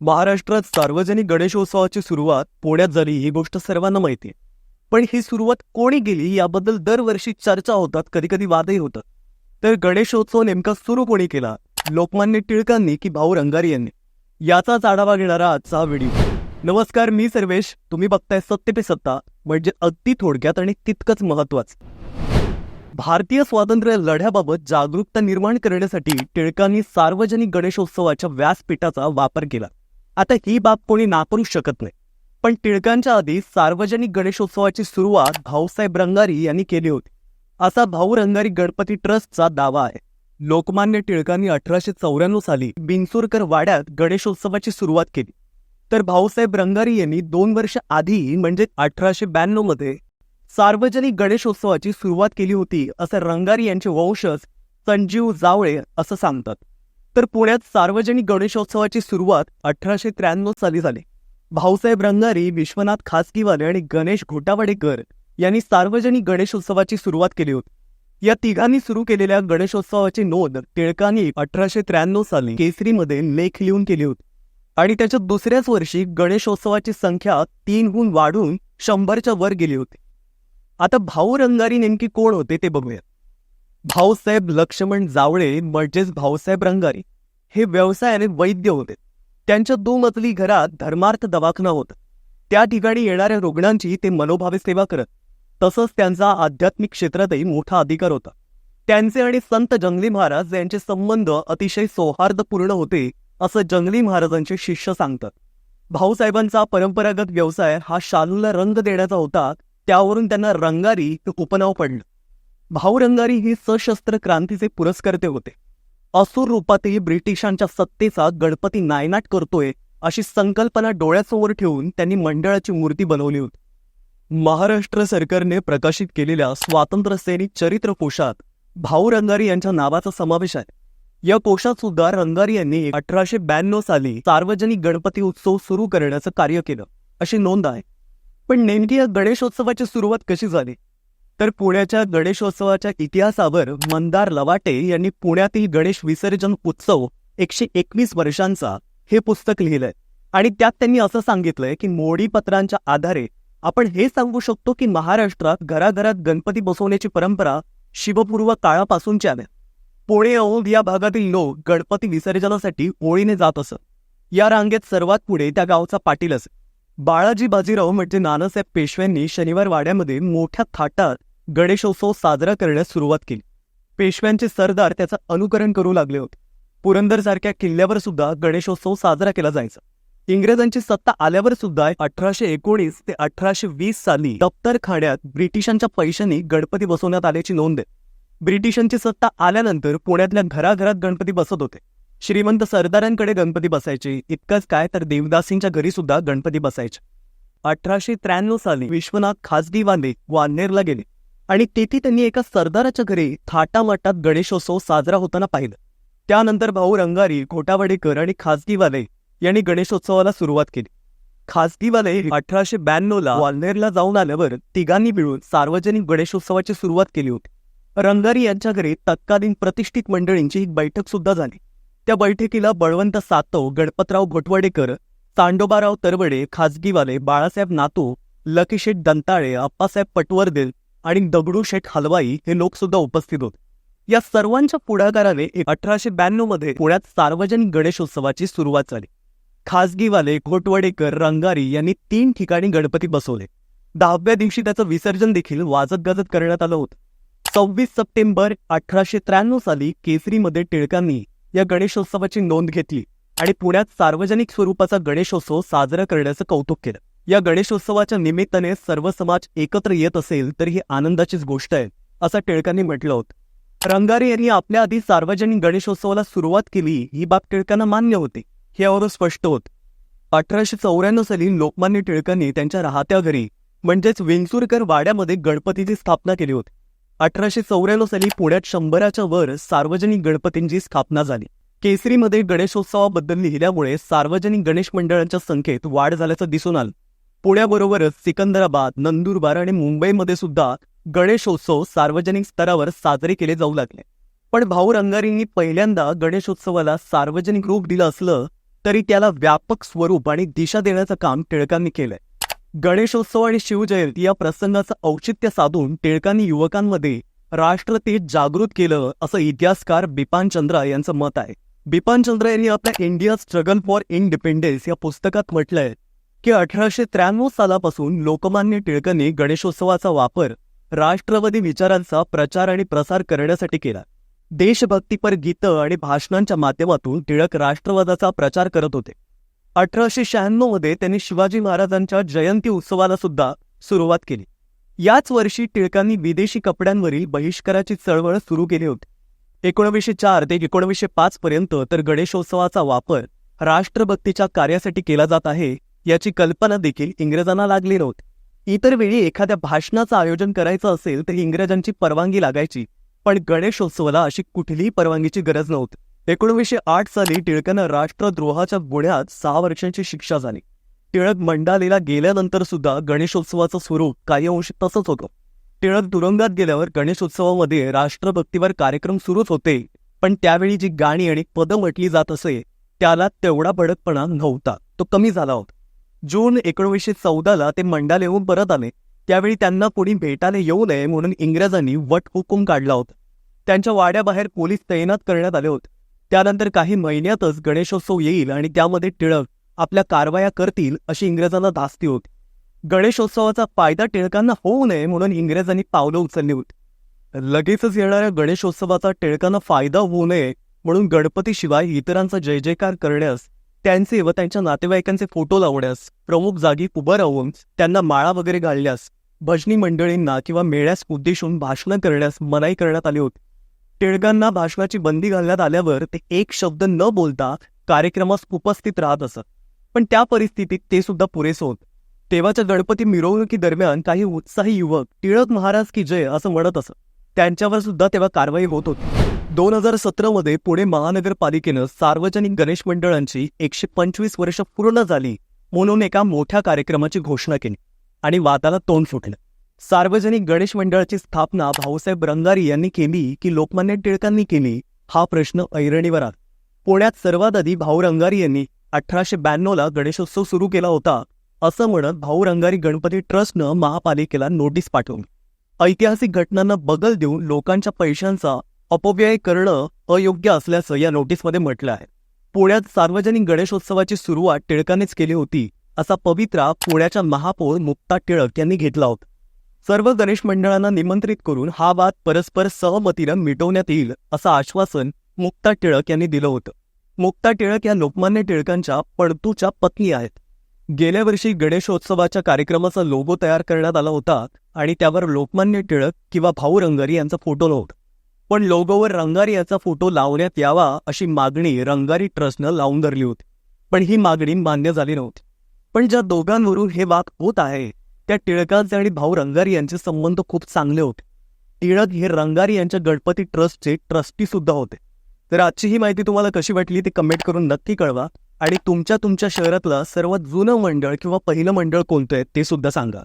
महाराष्ट्रात सार्वजनिक गणेशोत्सवाची सुरुवात पुण्यात झाली ही गोष्ट सर्वांना माहिती आहे. पण ही सुरुवात कोणी गेली याबद्दल दरवर्षी चर्चा होतात कधी कधी वादही होतात. तर गणेशोत्सव नेमका सुरू कोणी केला? लोकमान्य टिळकांनी की भाऊ रंगारी यांनी? याचाच आढावा घेणारा आजचा व्हिडिओ. नमस्कार मी सर्वेश. तुम्ही बघताय सत्य पे सत्ता म्हणजे अगदी थोडक्यात आणि तितकंच महत्वाचं भारतीय स्वातंत्र्य लढ्याबाबत जागरूकता निर्माण करण्यासाठी टिळकांनी सार्वजनिक गणेशोत्सवाच्या व्यासपीठाचा वापर केला. आता ही बाब कोणी नाकारू शकत नाही. पण टिळकांच्या आधी सार्वजनिक गणेशोत्सवाची सुरुवात भाऊसाहेब रंगारी यांनी केली होती. असा भाऊ रंगारी गणपती ट्रस्टचा दावा आहे. लोकमान्य टिळकांनी अठराशे चौऱ्याण्णव साली बिनसूरकर वाड्यात गणेशोत्सवाची सुरुवात केली. तर भाऊसाहेब रंगारी यांनी दोन वर्ष आधी म्हणजे अठराशे ब्याण्णवमध्ये सार्वजनिक गणेशोत्सवाची सुरुवात केली होती असं रंगारी यांचे वंशज संजीव जावळे असं सांगतात. तर पुण्यात सार्वजनिक गणेशोत्सवाची सुरुवात अठराशे त्र्याण्णव साली झाली. भाऊसाहेब रंगारी विश्वनाथ खासगीवाले आणि गणेश घोटावडेकर यांनी सार्वजनिक गणेशोत्सवाची सुरुवात केली होती. या तिघांनी सुरू केलेल्या गणेशोत्सवाची नोंद टिळकांनी अठराशे त्र्याण्णव साली केसरीमध्ये लेख लिहून केली होती. आणि त्याच्या दुसऱ्याच वर्षी गणेशोत्सवाची संख्या तीनहून वाढून शंभरच्या वर गेली होती. आता भाऊ रंगारी नेमकी कोण होते ते बघूयात भाऊसाहेब लक्ष्मण जावळे म्हणजेच भाऊसाहेब रंगारी हे व्यवसायाने वैद्य होते. त्यांच्या दुमजली घरात धर्मार्थ दवाखाना होता. त्या ठिकाणी येणाऱ्या रुग्णांची ते मनोभावे सेवा करत. तसंच त्यांचा आध्यात्मिक क्षेत्रातही मोठा अधिकार होता. त्यांचे आणि संत जंगली महाराज यांचे संबंध अतिशय सौहार्दपूर्ण होते असं जंगली महाराजांचे शिष्य सांगतात. भाऊसाहेबांचा परंपरागत व्यवसाय हा शालूला रंग देण्याचा होता त्यावरून त्यांना रंगारी हे उपनाव पडलं. भाऊ रंगारी हे सशस्त्र क्रांतीचे पुरस्कर्ते होते. असुर रूपातही ब्रिटिशांच्या सत्तेचा गणपती नायनाट करतोय अशी संकल्पना डोळ्यासमोर ठेवून त्यांनी मंडळाची मूर्ती बनवली होती. महाराष्ट्र सरकारने प्रकाशित केलेल्या स्वातंत्र्य सैनिक चरित्र कोशात भाऊ रंगारी यांच्या नावाचा समावेश आहे. या कोशात सुद्धा रंगारी यांनी अठराशे ब्याण्णव साली सार्वजनिक गणपती उत्सव सुरू करण्याचं कार्य केलं अशी नोंद आहे. पण नेमकी या गणेशोत्सवाची सुरुवात कशी झाली? तर पुण्याच्या गणेशोत्सवाच्या इतिहासावर मंदार लवाटे यांनी पुण्यातील गणेश विसर्जन उत्सव एकशे एकवीस वर्षांचा हे पुस्तक लिहिलंय. आणि त्यात त्यांनी असं सांगितलंय की मोडीपत्रांच्या आधारे आपण हे सांगू शकतो की महाराष्ट्रात घराघरात गणपती बसवण्याची परंपरा शिवपूर्व काळापासूनची आहे. पुणे औंध या भागातील लोक गणपती विसर्जनासाठी ओळीने जात असत. या रांगेत सर्वात पुढे त्या गावचा पाटील असे बाळाजी बाजीराव म्हणजे नानासाहेब पेशव्यांनी शनिवार वाड्यामध्ये मोठ्या थाटात गणेशोत्सव साजरा करण्यास सुरुवात केली. पेशव्यांचे सरदार त्याचं अनुकरण करू लागले होते. पुरंदरसारख्या किल्ल्यावर सुद्धा गणेशोत्सव साजरा केला जायचा. इंग्रजांची सत्ता आल्यावर सुद्धा अठराशे एकोणीस ते अठराशे वीस साली दप्तरखान्यात ब्रिटिशांच्या पैशांनी गणपती बसवण्यात आल्याची नोंद आहे. ब्रिटिशांची सत्ता आल्यानंतर पुण्यातल्या घराघरात गणपती बसत होते. श्रीमंत सरदारांकडे गणपती बसायचे. इतकंच काय तर देवदासींच्या घरी सुद्धा गणपती बसायचे. अठराशे त्र्याण्णव साली विश्वनाथ खासगीवाले वानेरला गेले. आणि तेथे त्यांनी एका सरदाराच्या घरी थाटामाटात गणेशोत्सव साजरा होताना पाहिलं. त्यानंतर भाऊ रंगारी घोटावडेकर आणि खासगीवाले यांनी गणेशोत्सवाला सुरुवात केली. खासगीवाले अठराशे ब्याण्णवला वाल्नेरला जाऊन आल्यावर तिघांनी मिळून सार्वजनिक गणेशोत्सवाची सुरुवात केली होती. रंगारी यांच्या घरी तत्कालीन प्रतिष्ठित मंडळींची एक बैठक सुद्धा झाली. त्या बैठकीला बळवंत सातव गणपतराव घोटवडेकर तांडोबाराव तरवडे खाजगीवाले बाळासाहेब नातू लकीशेठ दंताळे अप्पासाहेब पटवर्देल आणि दगडूशेठ हलवाई हे लोक सुद्धा उपस्थित होते. या सर्वांच्या पुढाकाराने अठराशे ब्याण्णवमध्ये पुण्यात सार्वजनिक गणेशोत्सवाची सुरुवात झाली. खासगीवाले घोटवडेकर रंगारी यांनी तीन ठिकाणी गणपती बसवले. दहाव्या दिवशी त्याचं विसर्जन देखील वाजत गाजत करण्यात आलं होतं. सव्वीस सप्टेंबर अठराशे त्र्याण्णव साली केसरीमध्ये टिळकांनी या गणेशोत्सवाची नोंद घेतली आणि पुण्यात सार्वजनिक स्वरूपाचा गणेशोत्सव साजरा करण्याचं कौतुक केलं. या गणेशोत्सवाच्या निमित्ताने सर्व समाज एकत्र येत असेल तर ही आनंदाचीच गोष्ट आहे असं टिळकांनी म्हटलं होतं. रंगारे यांनी आपल्या आधी सार्वजनिक गणेशोत्सवाला सुरुवात केली ही बाब टिळकांना मान्य होती. हे यावरून स्पष्ट होत. अठराशे चौऱ्याण्णव साली लोकमान्य टिळकांनी त्यांच्या राहत्या घरी म्हणजेच विंचुरकर वाड्यामध्ये गणपतीची स्थापना केली होती. अठराशे चौऱ्याण्णव साली पुण्यात शंभराच्या वर सार्वजनिक गणपतींची स्थापना झाली. केसरीमध्ये गणेशोत्सवाबद्दल लिहिल्यामुळे सार्वजनिक गणेश मंडळांच्या संख्येत वाढ झाल्याचं दिसून आलं. पुण्याबरोबरच सिकंदराबाद नंदुरबार आणि मुंबईमध्ये सुद्धा गणेशोत्सव सार्वजनिक स्तरावर साजरे केले जाऊ लागले. पण भाऊ रंगारींनी पहिल्यांदा गणेशोत्सवाला सार्वजनिक रूप दिलं असलं तरी त्याला व्यापक स्वरूप आणि दिशा देण्याचं काम टिळकांनी केलंय. गणेशोत्सव आणि शिवजयंती या प्रसंगाचं औचित्य साधून टिळकांनी युवकांमध्ये राष्ट्रतेज जागृत केलं असं इतिहासकार बिपान चंद्रा यांचं मत आहे. बिपान चंद्र यांनी आपल्या इंडिया स्ट्रगल फॉर इंडिपेंडन्स या पुस्तकात म्हटलंय की अठराशे त्र्याण्णव सालापासून लोकमान्य टिळकांनी गणेशोत्सवाचा वापर राष्ट्रवादी विचारांचा प्रचार आणि प्रसार करण्यासाठी केला. देशभक्तीपर गीतं आणि भाषणांच्या माध्यमातून टिळक राष्ट्रवादाचा प्रचार करत होते. अठराशे शहाण्णवमध्ये त्यांनी शिवाजी महाराजांच्या जयंती उत्सवाला सुद्धा सुरुवात केली. याच वर्षी टिळकांनी विदेशी कपड्यांवरील बहिष्काराची चळवळ सुरू केली होती. एकोणवीसशे चार ते एकोणवीसशे पाच पर्यंत तर गणेशोत्सवाचा वापर राष्ट्रभक्तीच्या कार्यासाठी केला जात आहे याची कल्पना देखील इंग्रजांना लागली नव्हती. इतर वेळी एखाद्या भाषणाचं आयोजन करायचं असेल तर इंग्रजांची परवानगी लागायची पण गणेशोत्सवाला अशी कुठलीही परवानगीची गरज नव्हती. एकोणवीसशे आठ साली टिळकांना राष्ट्रद्रोहाच्या गुन्ह्यात सहा वर्षांची शिक्षा झाली. टिळक मंडालेला गेल्यानंतर सुद्धा गणेशोत्सवाचं स्वरूप काही अंश तसंच होतं. टिळक तुरुंगात गेल्यावर गणेशोत्सवामध्ये राष्ट्रभक्तीवर कार्यक्रम सुरूच होते पण त्यावेळी जी गाणी आणि पदं म्हटली जात असे त्याला तेवढा भडकपणा नव्हता. तो कमी झाला होता. जून एकोणीसशे चौदाला ते मंडालेहून परत आले. त्यावेळी त्यांना कोणी भेटायला येऊ नये म्हणून इंग्रजांनी वट हुकूम काढला होता. त्यांच्या वाड्याबाहेर पोलीस तैनात करण्यात आले होते. त्यानंतर काही महिन्यातच गणेशोत्सव येईल आणि त्यामध्ये टिळक आपल्या कारवाया करतील अशी इंग्रजांना धास्ती होती. गणेशोत्सवाचा फायदा टिळकांना होऊ नये म्हणून इंग्रजांनी पावलं उचलली होती. लगेचच येणाऱ्या गणेशोत्सवाचा टिळकांना फायदा होऊ नये म्हणून गणपतीशिवाय इतरांचा जय जयकार करण्यास त्यांचे व त्यांच्या नातेवाईकांचे फोटो लावण्यास प्रमुख जागी उभं राहून त्यांना माळा वगैरे घालण्यास भजनी मंडळींना किंवा मेळ्यास उद्देशून भाषणं करण्यास मनाई करण्यात आली होती. टिळकांना भाषणाची बंदी घालण्यात आल्यावर ते एक शब्द न बोलता कार्यक्रमास उपस्थित राहत असत. पण त्या परिस्थितीत ते सुद्धा पुरेसं होत. तेव्हाच्या गणपती मिरवणुकीदरम्यान काही उत्साही युवक टिळक महाराज की जय असं म्हणत असत. त्यांच्यावर सुद्धा तेव्हा कारवाई होत होती. दोन हजार सतरामध्ये पुणे महानगरपालिकेनं सार्वजनिक गणेश मंडळांची एकशे पंचवीस वर्ष पूर्ण झाली म्हणून एका मोठ्या कार्यक्रमाची घोषणा केली आणि वादाला तोंड फुटलं सार्वजनिक गणेश मंडळाची स्थापना भाऊसाहेब रंगारी यांनी केली की लोकमान्य टिळकांनी केली हा प्रश्न ऐरणीवर आला. पुण्यात सर्वात आधी भाऊ रंगारी यांनी अठराशे ब्याण्णवला गणेशोत्सव सुरू केला होता असं म्हणत भाऊ रंगारी गणपती ट्रस्टनं महापालिकेला नोटीस पाठवली. ऐतिहासिक घटनांना बगल देऊन लोकांच्या पैशांचा अपव्यय करणं अयोग्य असल्याचं या नोटीसमध्ये म्हटलं आहे. पुण्यात सार्वजनिक गणेशोत्सवाची सुरुवात टिळकांनीच केली होती असा पवित्रा पुण्याच्या महापौर मुक्ता टिळक यांनी घेतला होता. सर्व गणेश मंडळांना निमंत्रित करून हा वाद परस्पर सहमतीनं मिटवण्यात येईल असं आश्वासन मुक्ता टिळक यांनी दिलं होतं. मुक्ता टिळक या लोकमान्य टिळकांच्या पडतूच्या पत्नी आहेत. गेल्या वर्षी गणेशोत्सवाच्या कार्यक्रमाचा लोगो तयार करण्यात आला होता आणि त्यावर लोकमान्य टिळक किंवा भाऊ रंगारी यांचा फोटो नव्हता. पण लोगोवर रंगारी याचा फोटो लावण्यात यावा अशी मागणी रंगारी ट्रस्टनं लावून धरली होती. पण ही मागणी मान्य झाली नव्हती. पण ज्या दोघांवरून हे वाद होत आहे त्या टिळकांचे आणि भाऊ रंगारी यांचे संबंध खूप चांगले होते. टिळक हे रंगारी यांच्या गणपती ट्रस्टचे ट्रस्टी सुद्धा होते. तर आजची ही माहिती तुम्हाला कशी वाटली ती कमेंट करून नक्की कळवा आणि तुमच्या तुमच्या शहरातलं सर्वात जुनं मंडळ किंवा पहिलं मंडळ कोणतं आहे ते सुद्धा सांगा.